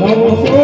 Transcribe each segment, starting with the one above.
Vamos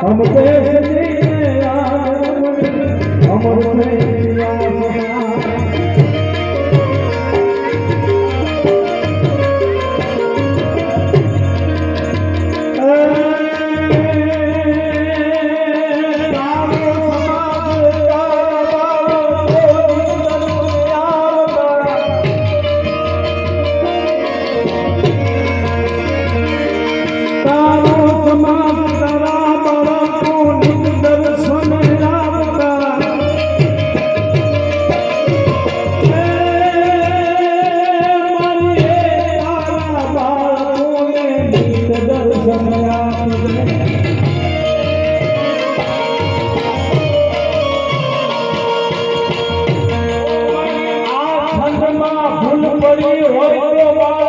हम देश પડી હોય તો